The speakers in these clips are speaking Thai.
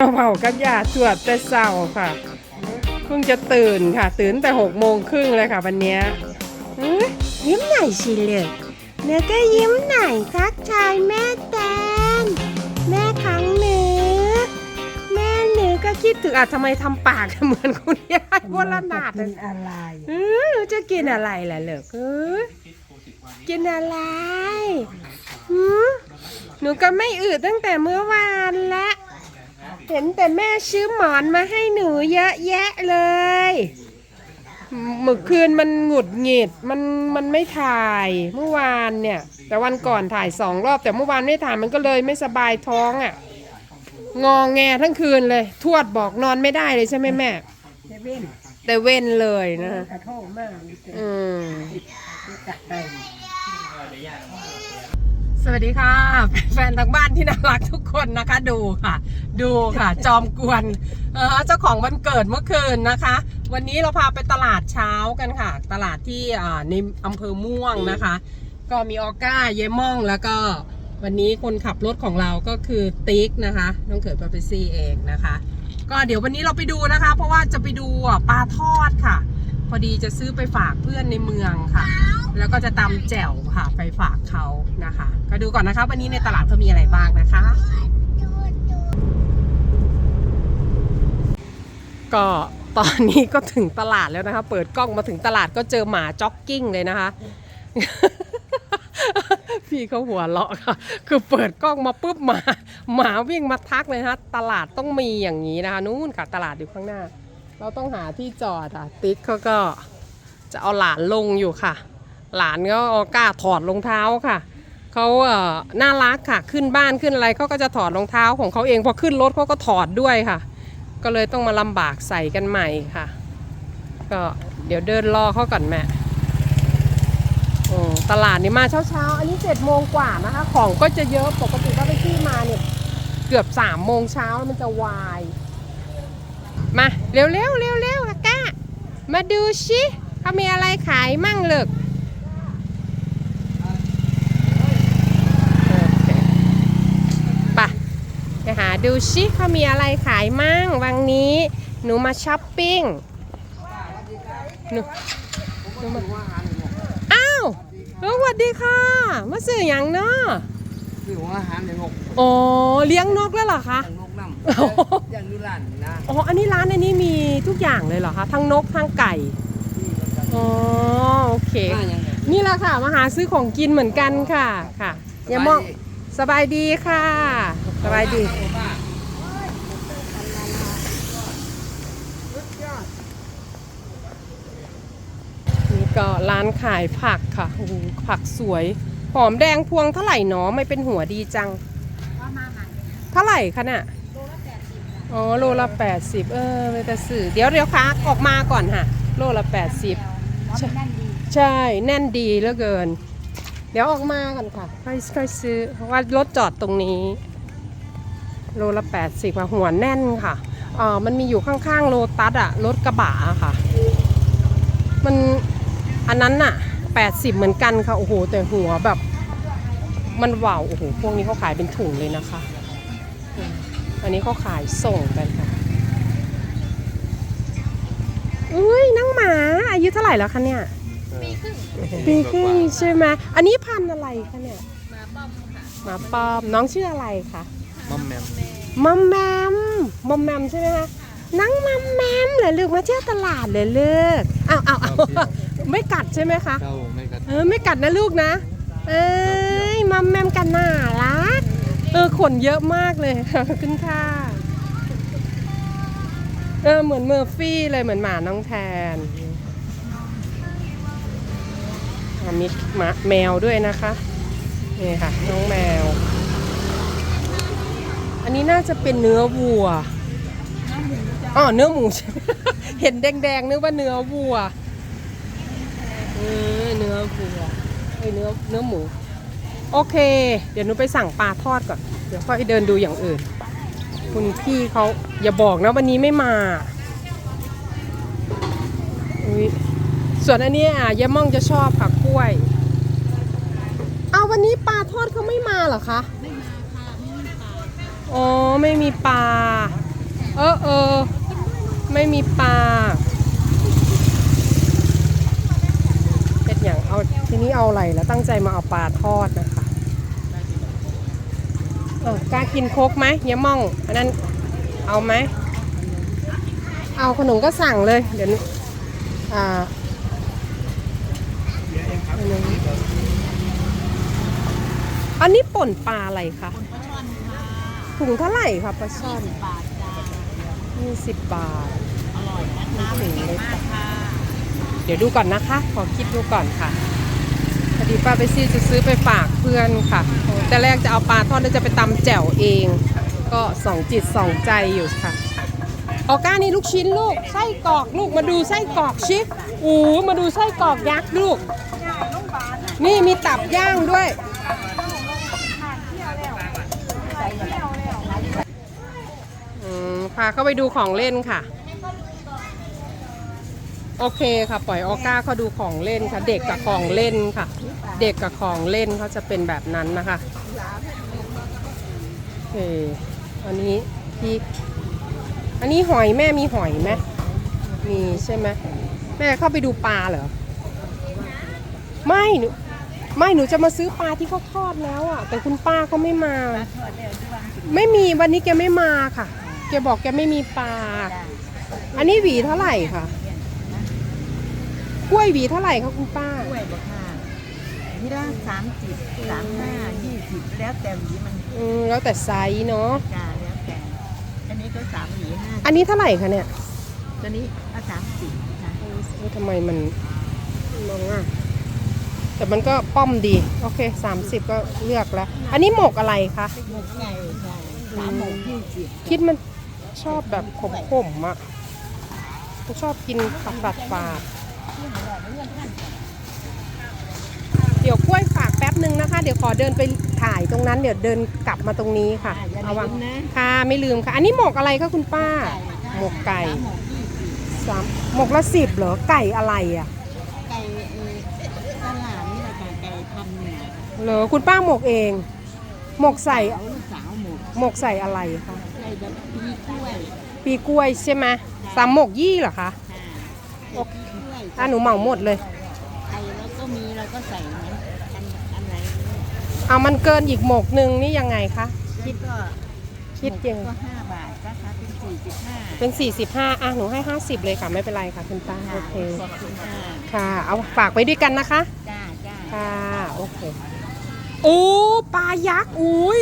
เผากับยาสวดแต่เศร้าค่ะเพิ่งจะตื่นค่ะ ตื่นแต่หกโมงครึ่งเลยค่ะวันเนี้ยเอ้ยยิ้มหน่อยสิเลยเนื้อก็ยิ้มหน่อยทักทายแม่แตนแม่ขังเหนือแม่เหนือก็คิดถึงอะทำไมทำปากเหมือนคุณยายโบราณนาดกิเลยนอะไรเออหนูจะกินอะไรล่ะเลิกเออกินอะไรหืมหนูก็ไม่อืดตั้งแต่เมื่อวานละ เห็นแต่แม่ซื้อหมอนมาให้หนูเยอะแยะเลย เมื่อคืนมันหงุดหงิดมันมันไม่ถ่ายเมื่อวานเนี่ย แต่วันก่อนถ่ายสองรอบ แต่เมื่อวานไม่ถ่ายมันก็เลยไม่สบายท้องอะ งองแงทั้งคืนเลย ทวดบอกนอนไม่ได้เลยใช่ไหมแม่ เซเว่นแต่เว้นเลยนะ กระโทษมากเลยอืมไก่ส วัสดีค่ะ แฟนทางบ้านที่น่ารักทุกคนนะคะ ดูค่ะ ดูค่ะ จอมกวนเออเจ้าของวันเกิดเมื่อคืนนะคะ วันนี้เราพาไปตลาดเช้ากันค่ะ ตลาดที่ในอำเภอม่วงนะคะ ก็มีออก้าเยม่องแล้วก็วันนี้คนขับรถของเราก็คือติ๊กนะคะน้องเขิดปาเปซี่เองนะคะ ก็เดี๋ยววันนี้เราไปดูนะคะ เพราะว่าจะไปดูปลาทอดค่ะ พอดีจะซื้อไปฝากเพื่อนในเมืองค่ะ แล้วก็จะตำแจ่วค่ะ ไปฝากเขานะคะ ก็ดูก่อนนะคะ วันนี้ในตลาดเขามีอะไรบ้างนะคะ ก็ตอนนี้ก็ถึงตลาดแล้วนะคะ เปิดกล้องมาถึงตลาดก็เจอหมาจ็อกกิ้งเลยนะคะ พี่เขาหัวเราะค่ะ คือเปิดกล้องมาปุ๊บหมาหมาวิ่งมาทักเลยนะคะตลาดต้องมีอย่างนี้นะคะ นู่นค่ะตลาดอยู่ข้างหน้า เราต้องหาที่จอดอะ ติ๊กเขาก็จะเอาหลานลงอยู่ค่ะ หลานก็กล้าถอดรองเท้าค่ะเขาเอ่อน่ารักค่ะ ขึ้นบ้านขึ้นอะไรเขาก็จะถอดรองเท้าของเขาเองพอขึ้นรถเขาก็ถอดด้วยค่ะ ก็เลยต้องมาลำบากใส่กันใหม่ค่ะ ก็เดี๋ยวเดินรอเขาก่อนแม่ตลาดนี่มาเช้าๆ อันนี้เจ็ดโมงกว่านะคะ ของก็จะเยอะปกติถ้าไปที่มาเนี่ย เกือบสามโมงเช้ามันจะวาย มา ร็วๆเร็วเร็วเร็วก้ามาดูชิเขามีอะไรขายมั่งเลิกโอเคไปไปหาดูชิเขามีอะไรขายมั่งวันนี้ หนูมาช้อปปิ้งหนูหนูมาอ้าวเออสวัสดีค่ะ มาซื้ออย่างเนาะคือหัวอาหารในงกอ๋อเลี้ยงนกแล้วเหรอคะ อย่างงกน้โอ้โหำอย่างอยูรันนะอ๋ออันนี้ร้านอันนี้มีทุกอย่างเลยเหรอคะทั้งนกทั้งไก่อ๋อโอเคมาอย่างไงนี่แหละค่ะมาหาซื้อของกินเหมือนกันค่ะค่ะอย่ามองสบายดีค่ะ สบายดีนี่ก็ร้านขายผักค่ะโอ้โหผักสวย หอมแดงพวงเท่าไหร่หนอไม่เป็นหัวดีจังเท่าไหร่คะเนี่ย อ๋อโลละแปดสิบเออไปแต่สื่อเดี๋ยวเดี๋ยวค่ะออกมาก่อนค่ะ โลละแปดสิบใช่ใช่แน่นดีเหลือเกิน เดี๋ยวออกมาก่อนค่ะค่อยค่อยซื้อเพราะว่ารถจอดตรงนี้ โลละแปดสิบหัวแน่นค่ะอ่ามันมีอยู่ข้างๆโลตัสอะรถกระบะอะค่ะ มันอันนั้นน่ะแปดสิบเหมือนกันค่ะโอ้โหแต่หัวแบบ มันว่าวโอ้โหพวกนี้เขาขายเป็นถุงเลยนะคะ อืมอันนี้เขาขายส่งกันค่ะ อุ้ยน้องหมา อายุเท่าไหร่แล้วคะเนี่ย ปีครึ่งปีครึ่งใช่ไหมอันนี้พันธุ์อะไรคะเนี่ย หมาป้อมค่ะหมาป้อม น้องชื่ออะไรคะมัมแมมมัมแมมมัมแมมใช่ไหมคะ นังมัมแมมเหรอลูกมาเที่ยวตลาดเลยลูกอ้าวอ้าวอ้าวไม่กัดใช่ไหมคะ เจ้าไม่กัด เออไม่กัดนะลูกนะ เอ้ยมัมแมมกันน่ารัก เออขนเยอะมากเลยขอบคุณค่ะเออเหมือนเมอร์ฟี่เลยเหมือนหมาน้องแทนมีหมาแมวด้วยนะคะนี่ค่ะน้องแมว อันนี้น่าจะเป็นเนื้อวัวอ๋อเนื้อหมูใช่เห็นแดงๆนึกว่าเนื้อวัวเออเนื้อวัวเอ้ยเนื้อเนื้อหมู โอเค เดี๋ยวหนูไปสั่งปลาทอดก่อน เดี๋ยวค่อยเดินดูอย่างอื่น คุณพี่เขาอย่าบอกนะวันนี้ไม่มาอุ๊ยส่วนอันนี้อะยายม่องจะชอบค่ะกล้วย เอาวันนี้ปลาทอดเขาไม่มาเหรอคะ ไม่มาค่ะไม่มีปลาอ๋อไม่มีปลา เออเออไม่มีปลาเป็นอย่างเอาทีนี้เอาอะไรแล้วตั้งใจมาเอาปลาทอดนะ กล้ากินโคกไหมเฮียม่องอันนั้นเอาไหมเอาขนมก็สั่งเลย เดี๋ยวนี้อ่าอันนี้อันนี้ป่นปลาอะไรคะถุงเท่าไหร่คะปลาช่อนบาทจ้ายี่สิบบาท อร่อยนะคะไม่ถึงเลยมากค่ะเดี๋ยวดูก่อนนะคะ ขอคิดดูก่อนค่ะพอ ดีป้าไปซี่จะซื้อไปฝากเพื่อนค่ะ แต่แรกจะเอาปลาทอดแล้วจะไปตำแจ่วเอง ก็สองจิตสองใจอยู่ค่ะออก้านี่ลูกชิ้นลูกไส้กรอกลูกมาดูไส้กรอกชิอู้มาดูไส้กรอกยักษ์ลูก นี่มีตับย่างด้วยอืมพาเข้าไปดูของเล่นค่ะ โอเคค่ะปล่อยออก้าเขาดูของเล่นค่ะ เด็กกับของเล่นค่ะ เด็กกับของเล่นเขาจะเป็นแบบนั้นนะคะโอเคอันนี้พี่อันนี้หอยแม่มีหอยไหมมีใช่ไหมแม่เข้าไปดูปลาเหรอไม่หนูไม่หนูจะมาซื้อปลาที่เขาทอดแล้วอะ แต่คุณป้าเขาไม่มา ไม่มีวันนี้แกไม่มาค่ะแกบอกแกไม่มีปลา อันนี้หวีเท่าไหร่ค่ะ กล้วยหวีเท่าไหร่คะคุณป้า กล้วยบอกค่ะนี่ละสามสิบสามห้ายี่สิบแล้วแต่หวีมันอืมแล้วแต่ไซส์เนาะ จ้าแล้วแต่ อันนี้ก็สามหวีห้าอันนี้เท่าไหร่คะเนี่ยตัวนี้ก็สามสิบค่ะเอ้ยทำไมมันมองอะ แต่มันก็ป้อมดี โอเค 30 ก็เลือกแล้ว อันนี้หมกอะไรคะ หมกไก่ค่ะสามหมกยี่สิบคิดมันชอบแบบขมๆอะมันชอบกินผักตัดฝาด เดี๋ยวกล้วยฝากแป๊บหนึ่งนะคะ เดี๋ยวขอเดินไปถ่ายตรงนั้น เดี๋ยวเดินกลับมาตรงนี้ค่ะอ่าอย่าเอาวางลืมนะค่ะไม่ลืมค่ะ อันนี้หมกอะไรคะคุณป้า หมกไก่สามหมกยี่สิบสามหมกละสิบเหรอไก่อะไรอะไก่เอ่อตลาดนี่แหละค่ะไก่พันธุ์เนี่ยเหรอคุณป้าหมกเอง หมกใส่เอาลูกสาวหมกหมกใส่อะไรคะไก่แบบปีกล้วยปีกล้วยใช่ไหมสามหมกยี่เหรอคะค่ะไก่ ปีกล้วยอะหนูเหมาหมดเลยไก่แล้วก็มีเราก็ใส่นั้นอันอันไหนเอามันเกินอีกหมกหนึ่งนี่ยังไงคะ คิดก็คิดยังก็ห้าบาทนะคะเป็นสี่สิบห้าเป็น 45อะหนูให้ 50 เลยค่ะ ไม่เป็นไรค่ะคุณป้าโอเค ขอบคุณค่ะค่ะ เอาฝากไว้ด้วยกันนะคะ จ้าจ้าค่ะ โอเคโอ้ปลายักษ์อุ้ย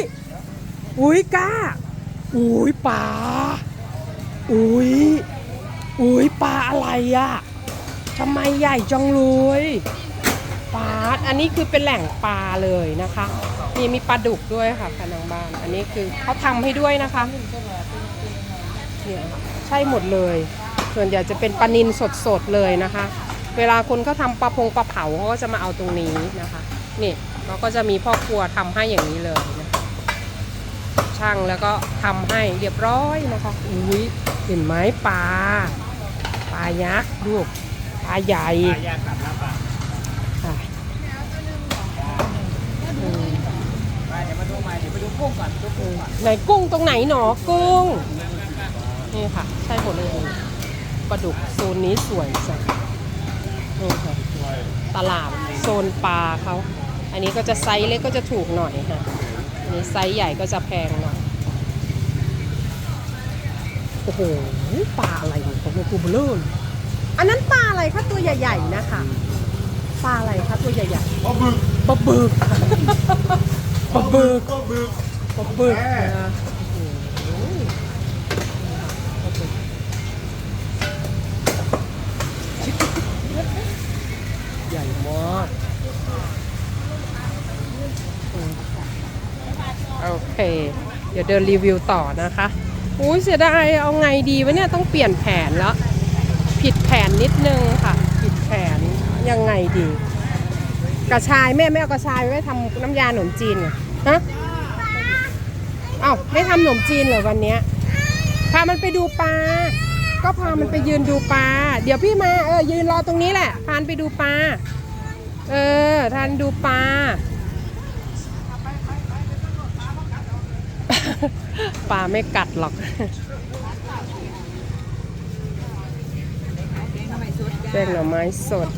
อุ้ยก้าอุ้ยปลาอุ้ยอุ้ยปลาอะไรอะ ทำไมใหญ่จังเลยปลาอันนี้คือเป็นแหล่งปลาเลยนะคะนี่มีปลาดุกด้วยค่ะพนังบ้าน อันนี้คือเขาทำให้ด้วยนะคะเนี่ยใช่หมดเลย ส่วนใหญ่จะเป็นปลานินสดๆเลยนะคะ เวลาคนเขาทำปลาพงปลาเผาเขาก็จะมาเอาตรงนี้นะคะนี่เขาก็จะมีพ่อครัวทำให้อย่างนี้เลยนะคะช่างแล้วก็ทำให้เรียบร้อยนะคะอุ้ยเห็นไหมปลาปลายักษ์ลูก ปลาใหญ่ค่ะอืมไปเดี๋ยวมาดูใหม่เดี๋ยวไปดูกุ้งก่อนดูกุ้งก่อนไหนกุ้งตรงไหนหนอกุ้ง นี่ค่ะ ใช่หมดเลยปลาดุกโซนนี้สวยจังนี่ค่ะตลาดโซนปลาเขา อันนี้ก็จะไซส์เล็กก็จะถูกหน่อยค่ะอันนี้ไซส์ใหญ่ก็จะแพงหน่อยโอ้โหปลาอะไรเนี่ยของตัวเบลอเลยอันนั้น ปลาอะไรคะตัวใหญ่ๆนะคะปลาอะไรคะตัวใหญ่ๆปลาบึกปลาบึกปลาบึกปลาบึกปลาบึกแม่นะโอ้โหปลาบึกใหญ่มากอืมโอเค เดี๋ยวเดินรีวิวต่อนะคะอุ้ยเสียดายเอาไงดีวะเนี่ยต้องเปลี่ยนแผนแล้ว ผิดแผนนิดนึงค่ะผิดแผน ยังไงดี กระชายแม่ไม่เอากระชายไว้ทำน้ำยาขนมจีนเหรอฮะเอ้าไม่ทำขนมจีนเหรอวันเนี้ยพามันไปดูปลา ก็พามันไปยืนดูปลา เดี๋ยวพี่มาเออยืนรอตรงนี้แหละ พานไปดูปลา เออทานดูปลา ปลาไม่กัดหรอกแกงหน่อไม้สด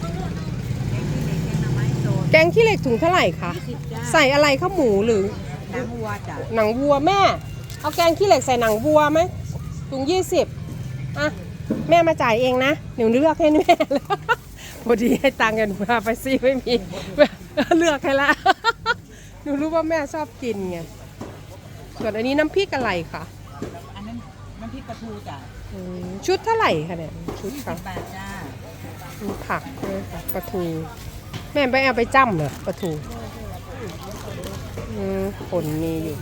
แกงขี้เหล็กแกงหน่อไม้สดแกงขี้เหล็กถุงเท่าไหร่คะยี่สิบจ้าใส่อะไรข้าวหมูหรือน้ำวัวจ้ะหนังวัวแม่ เอาแกงขี้เหล็กใส่หนังวัวไหมถุงยี่สิบอะ แม่มาจ่ายเองนะหนูเลือกให้แม่แล้ว พอดีให้ตังค์กันหนูพาไปซี่ไม่มีเลือกให้ละหนูรู้ว่าแม่ชอบกินไงส่วนอันนี้น้ำพริกอะไรคะอันนั้นน้ำพริกปลาทูจ้ะอืมชุดเท่าไหร่คะเนี่ยชุดยี่สิค่ะบบาทจ้า มีผักด้วยค่ะปลาทู แม่ไปเอาไปจ้ำเหรอปลาทูอืมผลมีอยู่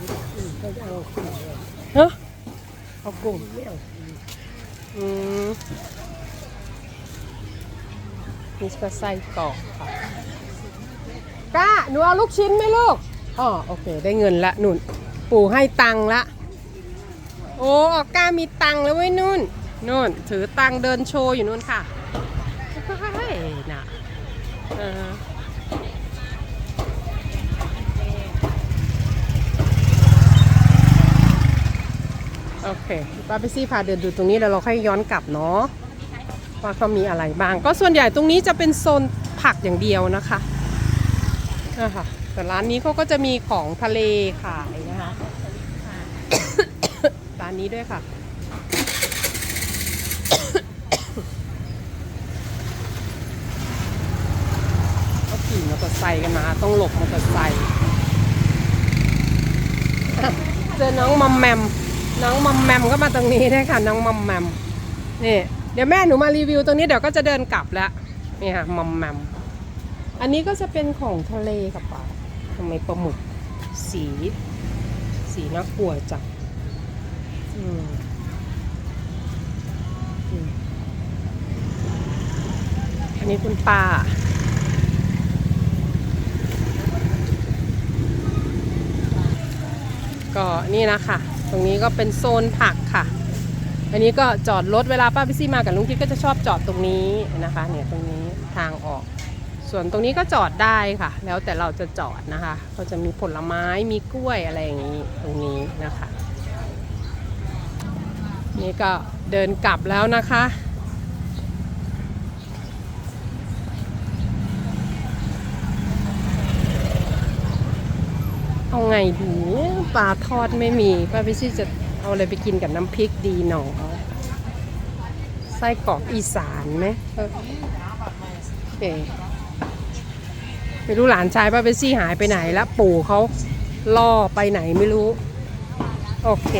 เฮ้เอากุ้งอืมนี่ก็ไส้กรอกค่ะก้าหนูเอาลูกชิ้นไหมลูกอ๋อโอเค ได้เงินละนุ่น ปู่ให้ตังละโอ้ออก้ามีตังแล้วเว้ยนุ่นนุ่น ถือตังเดินโชว์อยู่นุ่นค่ะ โอเคป้าไปซี่พาเดินดูตรงนี้แล้วเราค่อยย้อนกลับเนาะว่าเขามีอะไรบ้าง ก็ส่วนใหญ่ตรงนี้จะเป็นโซนผักอย่างเดียวนะคะนะคะแต่ร้านนี้เขาก็จะมีของทะเลขายนะคะร้านนี้ด้วยค่ะ ก็ขี่มอเตอร์ ไซค์กันมา ต้องหลบมอเตอร์ไซค์อ่เจอน้องมัมแมม น้องมัมแมมก็มาตรงนี้ด้วยค่ะน้องมัมแมมนี่เดี๋ยวแม่หนูมารีวิวตรงนี้เดี๋ยวก็จะเดินกลับแล้วนี่ค่ะมัมแมมอันนี้ก็จะเป็นของทะเลค่ะป่าทำไมปลาหมึกสี สีน่ากลัวจังอืมอันนี้คุณป้า ก็นี่นะคะ ตรงนี้ก็เป็นโซนผักค่ะ อันนี้ก็จอดรถเวลาป้าพิซี่มากับลุงคิดก็จะชอบจอดตรงนี้นะคะ เนี่ยตรงนี้ทางออก ส่วนตรงนี้ก็จอดได้ค่ะ แล้วแต่เราจะจอดนะคะ ก็จะมีผลไม้มีกล้วยอะไรอย่างนี้ตรงนี้นะคะ นี่ก็เดินกลับแล้วนะคะ เอาไงดีปลาทอดไม่มีป้าพิชิตจะเอาอะไรไปกินกับน้ำพริกดีหนอไส้กรอกอีสานไหมโอเคไม่รู้หลานชายป้าเปซี่หายไปไหนแล้วปู่เขาล่อไปไหนไม่รู้ โอเค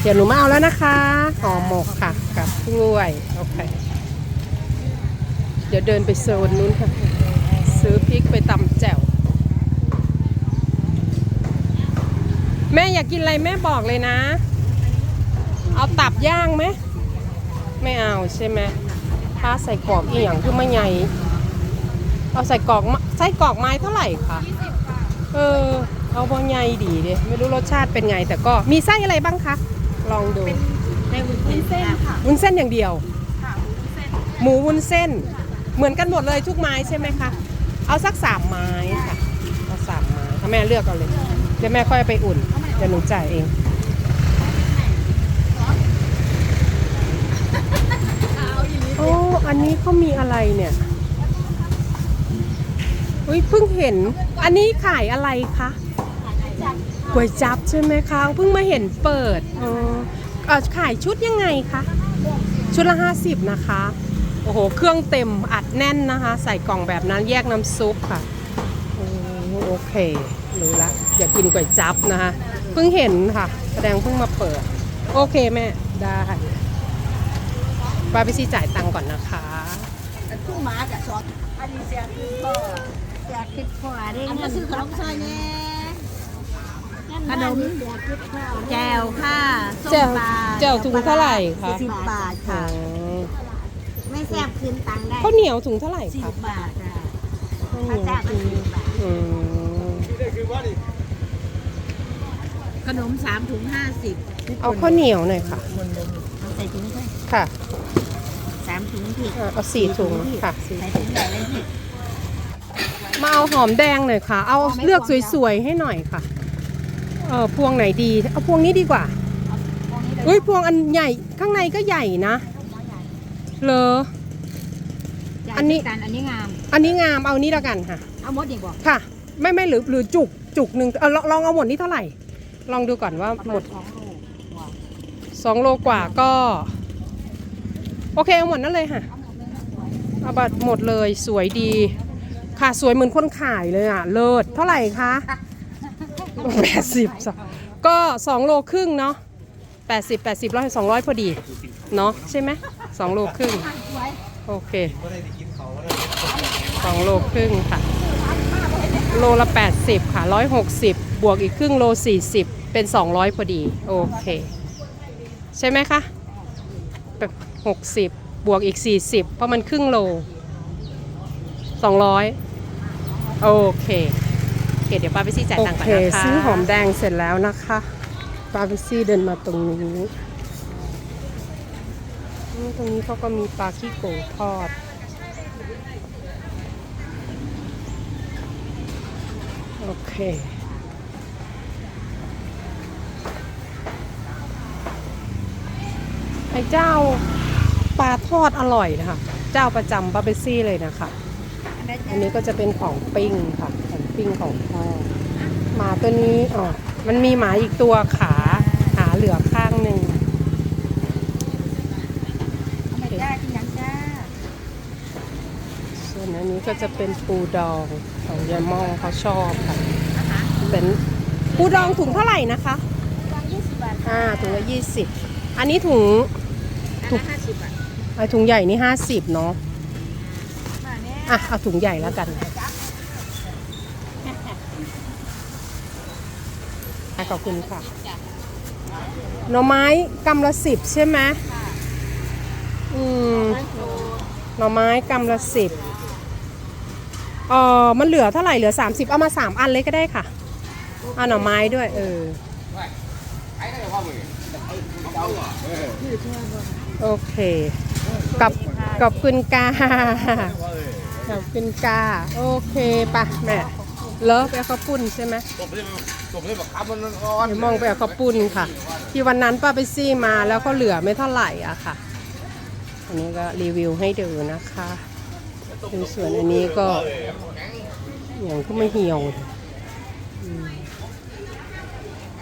เดี๋ยวหนูมาเอาแล้วนะคะห่อหมกค่ะ กับกล้วย โอเค เดี๋ยวเดินไปโซนนู้นค่ะ ซื้อพริกไปตำ แจ่วแม่อยากกินอะไรแม่บอกเลยนะ เอาตับย่างไหม ไม่เอาใช่ไหมถ้าใส่กรอกอีหยังคือไม่ใหญ่ เอาใส่กรอกมะใส่กรอกไม้เท่าไหร่คะเออ เอาบอใหญ่ดีเดยไม่รู้รสชาติเป็นไง แต่ก็มีไส้อะไรบ้างคะ ลองดูในวุ้นเส้นค่ะวุ้นเส้นอย่างเดียว หมูวุ้นเส้น เหมือนกันหมดเลยทุกไม้ใช่ไหมคะ เอาสักสามไม้ค่ะ เอาสามไม้ถ้าแม่เลือกเอาเลย เดี๋ยวแม่ค่อยเอาไปอุ่น เดี๋ยวหนูจ่ายเอง โอ้ อันนี้เขามีอะไรเนี่ย อุ้ยเพิ่งเห็น อันนี้ขายอะไรคะก๋วยจับใช่ไหมคะ เพิ่งมาเห็นเปิดอ๋อเอ่อขายชุดยังไงคะ ชุดละ50นะคะ โอ้โห เครื่องเต็มอัดแน่นนะคะ ใส่กล่องแบบนั้นแยกน้ำซุปค่ะ โอ้โอเค รู้ละ อยากกินก๋วยจับนะคะเพิ่งเห็นค่ะ แสดงเพิ่งมาเปิด โอเคแม่ ได้ป้าไปซี่จ่ายตังค์ก่อนนะคะทุ่งหมากับซอสอันนี้เสียคือพ่อเสียคือพ่อได้อันนี้ซื้อขนมซอยแน่ขนมแจวค่ะส้มแจ่วปลาแจ่วถุงเท่าไหร่คะสิบบาทอ๋อค่ะ ไม่แซ่บคืนตังค์ได้ข้าวเหนียวถุงเท่าไหร่สิคะบบาทค่ะข้าวเหนีถ้ายวแซ่บก็สิบบาทอืม ขนมสามถุงห้าสิบเอาข้าวเหนียวหน่อยค่ะ เอาใส่ถุงด้วยค่ะสามถุงผิดอะเอาสี่ถุงค่ะสี่ใส่ถุงใหญ่เลยผิดมาเอาหอมแดงหน่อยค่ะ เอาเลือกสวยๆให้หน่อยค่ะ เออพวงไหนดี เอาพวงนี้ดีกว่าพวกนี้เลยอุ้ยพวงอันใหญ่ข้างในก็ใหญ่นะเลอ อันนี้ตันอันนี้งาม อันนี้งามเอานี้แล้วกันค่ะ เอาหมดอีกบ่ค่ะ ไม่ไม่หรือหรือจุกจุกหนึ่งเออลองลองเอาหมดนี้เท่าไหร่ ลองดูก่อนว่าหมดสองโลกว่าก็ โอเคเอาหมดนั่นเลยค่ะเอาบัตรหมดเลยสวยดี ค่ะสวยเหมือนคนขายเลยอะ เลิศเท่าไหร่คะแปดสิบก็สองโลครึ่งเนาะแปดสิบแปดสิบร้อยสองร้อยพอดี เนาะใช่ไหมสองโลครึ่ง โอเคสองโลครึ่งค่ะ โลละ80ค่ะ160บ บวกอีกครึ่งโล 40 เป็น 200 พอดี โอเค ใช่ไหมคะ 60 บวกอีก 40 เพราะมันครึ่งโล 200 โอเคโอเค เดี๋ยวป้าไปซี่จ่ายตังค์ก่อนนะคะซื้อหอมแดงเสร็จแล้วนะคะปาวิซี่เดินมาตรงนี้ตรงนี้เขาก็มีปลาขี้โกทอดโอเค ไอ้เจ้าปลาทอดอร่อยนะคะ เจ้าประจำปาเบซี่เลยนะคะ อันนี้ก็จะเป็นของปิ้งค่ะ ของปิ้งของทอดหมาตัวนี้อ๋อมันมีหมาอีกตัวขาขาเหลือข้างหนึ่งเอาไปจ้ากินยังจ้าส่วนอันนี้ก็จะเป็นปูดองของยายม่องเขาชอบค่ะ เป็นปูดองถุงเท่าไหร่นะคะตอนยี่สิบบาทอ่าถุงละยี่สิบอันนี้ถุง ถูกห้าสิบบาทไอถุงใหญ่นี่ห้าสิบเนาะมาเนี่ยอะเอาถุงใหญ่แล้วกันอะขอบคุณค่ะหน่อไม้กำละสิบใช่ไหมอืมหน่อไม้กำละสิบเออมันเหลือเท่าไหร่เหลือ30เอามา3อันเลยก็ได้ค่ะเอาหน่อไม้ด้วย เออ โอเคกับกับคุณกากับคุณกาโอเคปะแม่เลิฟไปเอาข้าวปุ้นใช่ไหมผมเลยผมเลยบอกครับมันร้อนเดี๋ยวมองไปเอาข้าวปุ้นค่ะ ที่วันนั้นป้าไปซี่มาแล้วก็เหลือไม่เท่าไหร่อะค่ะ อันนี้ก็รีวิวให้ดูนะคะในส่วนอันนี้ก็อย่างก็ไม่เหี่ยวอืม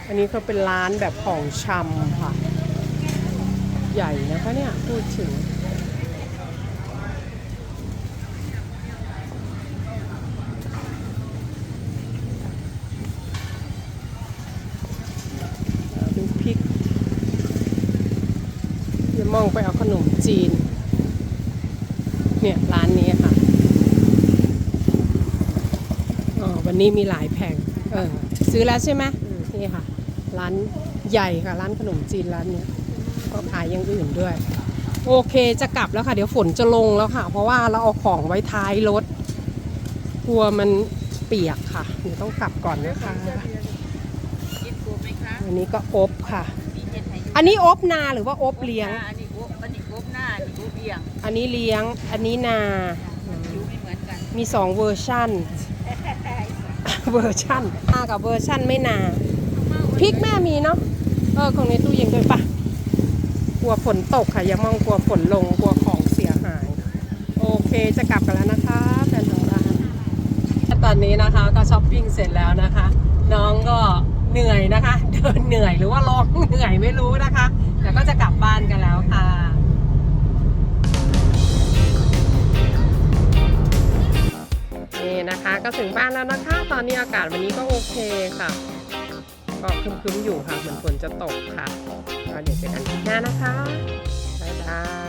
อันนี้ก็เป็นร้านแบบของชำค่ะ ใหญ่นะคะเนี่ย พูดถึงดูพริกเดี๋ยวมองไปเอาขนมจีน เนี่ย ร้านนี้ค่ะอ๋อวันนี้มีหลายแผงเออซื้อแล้วใช่ไหมนี่ค่ะ ร้านใหญ่ค่ะ ร้านขนมจีนร้านเนี้ย ก็ขายอย่างอื่นด้วย โอเคจะกลับแล้วค่ะ เดี๋ยวฝนจะลงแล้วค่ะ เพราะว่าเราเอาของไว้ท้ายรถกลัวมันเปียกค่ะเดี๋ยวต้องกลับก่อนนะคะกินปูไหมคะอันนี้ก็อบค่ะมีเห็ดไทยอันนี้อบนาหรือว่าอบเลี้ยง อันนี้อบอันนี้อบหน้าอันนี้อบเอียง อันนี้เลี้ยง อันนี้นาผิวไม่เหมือนกันมีสองเวอร์ชันเวอร์ชันนากับเวอร์ชันไม่นา พริกแม่มีเนาะ เออของในตู้เย็นด้วยปะก ลัวฝนตกค่ะ อย่ามองกลัวฝนลงกลัวของเสียหาย โอเคจะกลับกันแล้วนะคะแฟนทางร้านตอนนี้นะคะก็ช้อปปิ้งเสร็จแล้วนะคะ น้องก็เหนื่อยนะคะ เดินเหนื่อยหรือว่าร้องเหนื่อยไม่รู้นะคะแต่ก็จะกลับบ้านกันแล้วค่ะนี่นะคะก็ถึงบ้านแล้วนะคะ ตอนนี้อากาศวันนี้ก็โอเคค่ะ ก็คึ้มๆอยู่ค่ะเหมือนฝนจะตกค่ะ ก็เดี๋ยวเจอกันคลิปหน้านะคะ บ๊ายบาย